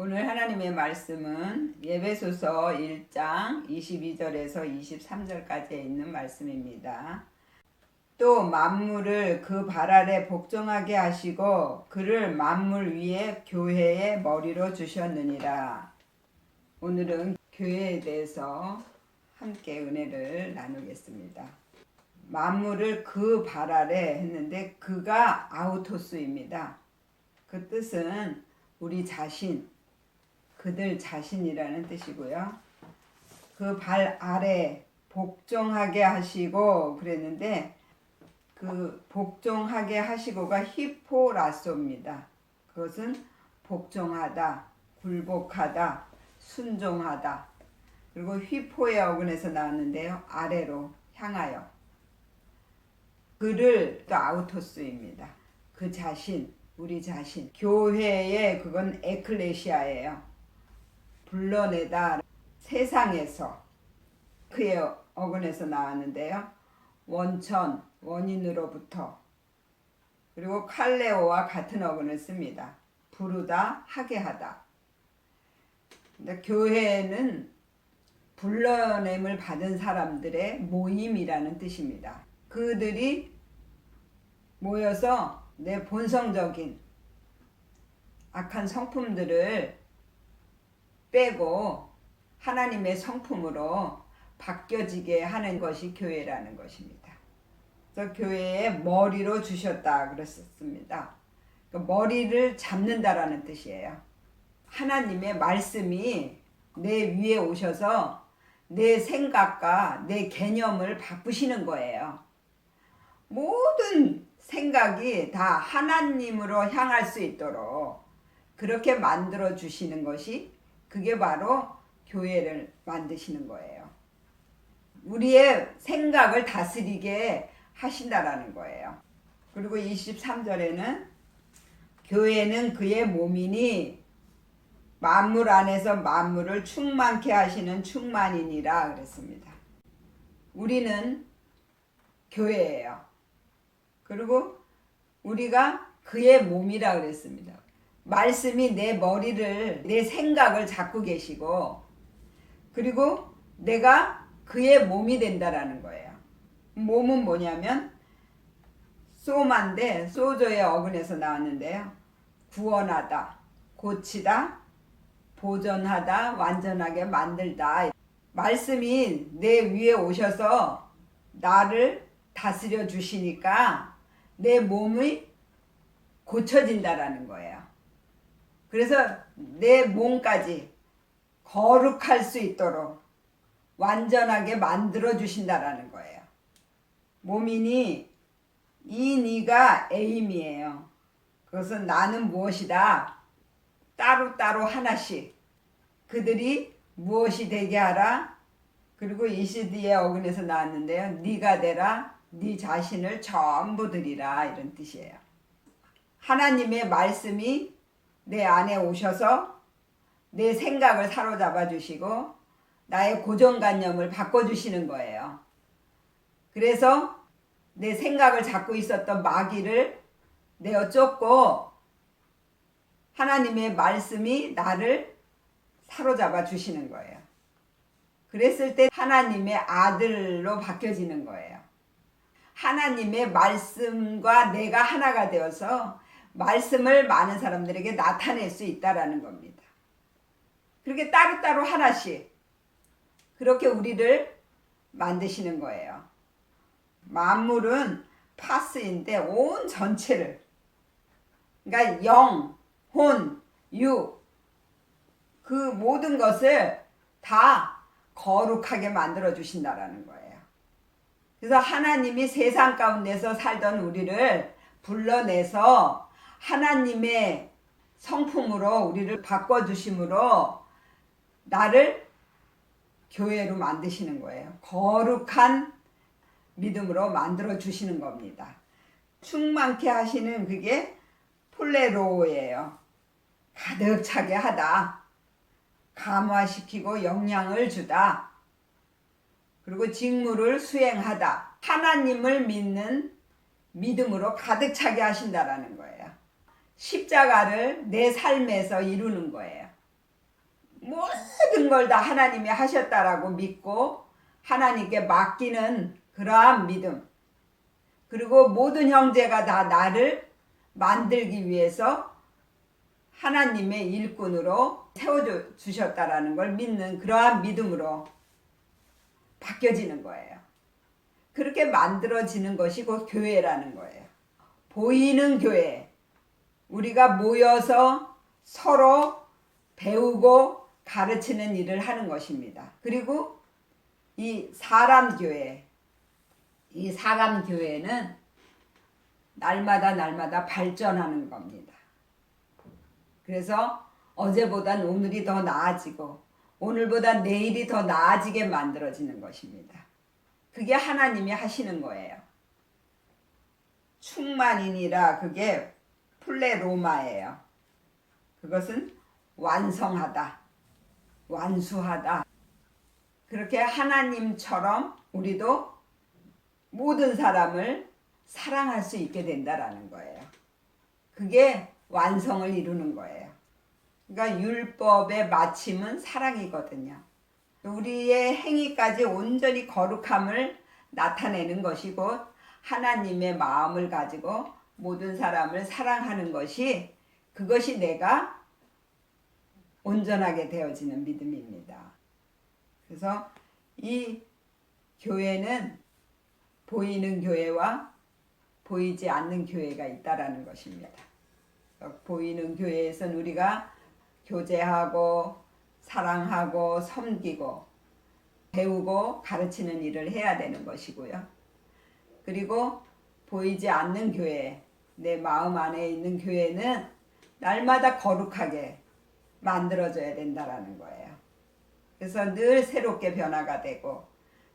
오늘 하나님의 말씀은 예배소서 1장 22절에서 23절까지에 있는 말씀입니다. 또 만물을 그 발 아래 복종하게 하시고 그를 만물 위에 교회의 머리로 주셨느니라. 오늘은 교회에 대해서 함께 은혜를 나누겠습니다. 만물을 그 발 아래 했는데 그가 아우토스입니다. 그 뜻은 우리 자신, 그들 자신이라는 뜻이고요. 그 발 아래 복종하게 하시고 그랬는데 그 복종하게 하시고가 히포라소입니다. 그것은 복종하다, 굴복하다, 순종하다. 그리고 휘포의 어근에서 나왔는데요. 아래로 향하여. 그를 또 아우토스입니다. 그 자신, 우리 자신. 교회의 그건 에클레시아예요. 불러내다 세상에서 그의 어근에서 나왔는데요. 원천, 원인으로부터 그리고 칼레오와 같은 어근을 씁니다. 부르다, 하게 하다. 근데 교회는 불러냄을 받은 사람들의 모임이라는 뜻입니다. 그들이 모여서 내 본성적인 악한 성품들을 빼고 하나님의 성품으로 바뀌어지게 하는 것이 교회라는 것입니다. 그래서 교회의 머리로 주셨다 그랬었습니다. 그러니까 머리를 잡는다라는 뜻이에요. 하나님의 말씀이 내 위에 오셔서 내 생각과 내 개념을 바꾸시는 거예요. 모든 생각이 다 하나님으로 향할 수 있도록 그렇게 만들어 주시는 것이 그게 바로 교회를 만드시는 거예요. 우리의 생각을 다스리게 하신다라는 거예요. 그리고 23절에는 교회는 그의 몸이니 만물 안에서 만물을 충만케 하시는 충만이니라 그랬습니다. 우리는 교회예요. 그리고 우리가 그의 몸이라 그랬습니다. 말씀이 내 머리를, 내 생각을 잡고 계시고, 그리고 내가 그의 몸이 된다라는 거예요. 몸은 뭐냐면, 소마인데, 소조의 어근에서 나왔는데요. 구원하다, 고치다, 보존하다, 완전하게 만들다. 말씀이 내 위에 오셔서 나를 다스려 주시니까 내 몸이 고쳐진다라는 거예요. 그래서 내 몸까지 거룩할 수 있도록 완전하게 만들어 주신다라는 거예요. 몸이니 이 니가 에임이에요. 그것은 나는 무엇이다. 따로따로 하나씩 그들이 무엇이 되게 하라. 그리고 이시디의 어근에서 나왔는데요. 네가 되라. 네 자신을 전부 드리라 이런 뜻이에요. 하나님의 말씀이 내 안에 오셔서 내 생각을 사로잡아 주시고 나의 고정관념을 바꿔 주시는 거예요. 그래서 내 생각을 잡고 있었던 마귀를 내어 쫓고 하나님의 말씀이 나를 사로잡아 주시는 거예요. 그랬을 때 하나님의 아들로 바뀌어지는 거예요. 하나님의 말씀과 내가 하나가 되어서 말씀을 많은 사람들에게 나타낼 수 있다라는 겁니다. 그렇게 따로따로 하나씩 그렇게 우리를 만드시는 거예요. 만물은 파스인데 온 전체를 그러니까 영, 혼, 유, 그 모든 것을 다 거룩하게 만들어 주신다라는 거예요. 그래서 하나님이 세상 가운데서 살던 우리를 불러내서 하나님의 성품으로 우리를 바꿔 주심으로 나를 교회로 만드시는 거예요. 거룩한 믿음으로 만들어 주시는 겁니다. 충만케 하시는 그게 폴레로예요. 가득 차게 하다. 감화시키고 영향을 주다. 그리고 직무를 수행하다. 하나님을 믿는 믿음으로 가득 차게 하신다라는 거예요. 십자가를 내 삶에서 이루는 거예요. 모든 걸 다 하나님이 하셨다라고 믿고 하나님께 맡기는 그러한 믿음. 그리고 모든 형제가 다 나를 만들기 위해서 하나님의 일꾼으로 세워 주셨다라는 걸 믿는 그러한 믿음으로 바뀌어지는 거예요. 그렇게 만들어지는 것이 곧 교회라는 거예요. 보이는 교회. 우리가 모여서 서로 배우고 가르치는 일을 하는 것입니다. 그리고 이 사람 교회. 이 사람 교회는 날마다 날마다 발전하는 겁니다. 그래서 어제보단 오늘이 더 나아지고 오늘보다 내일이 더 나아지게 만들어지는 것입니다. 그게 하나님이 하시는 거예요. 충만이니라 그게 플레로마예요. 그것은 완성하다, 완수하다. 그렇게 하나님처럼 우리도 모든 사람을 사랑할 수 있게 된다라는 거예요. 그게 완성을 이루는 거예요. 그러니까 율법의 마침은 사랑이거든요. 우리의 행위까지 온전히 거룩함을 나타내는 것이고 하나님의 마음을 가지고 모든 사람을 사랑하는 것이 그것이 내가 온전하게 되어지는 믿음입니다. 그래서 이 교회는 보이는 교회와 보이지 않는 교회가 있다라는 것입니다. 보이는 교회에서는 우리가 교제하고 사랑하고 섬기고 배우고 가르치는 일을 해야 되는 것이고요. 그리고 보이지 않는 교회, 내 마음 안에 있는 교회는 날마다 거룩하게 만들어져야 된다라는 거예요. 그래서 늘 새롭게 변화가 되고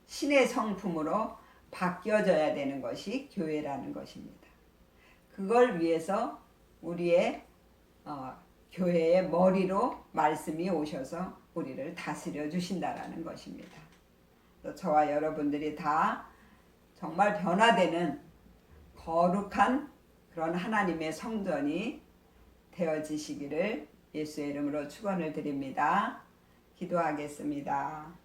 신의 성품으로 바뀌어져야 되는 것이 교회라는 것입니다. 그걸 위해서 우리의 어, 교회의 머리로 말씀이 오셔서 우리를 다스려 주신다라는 것입니다. 저와 여러분들이 다 정말 변화되는 거룩한 그런 하나님의 성전이 되어지시기를 예수의 이름으로 축원을 드립니다. 기도하겠습니다.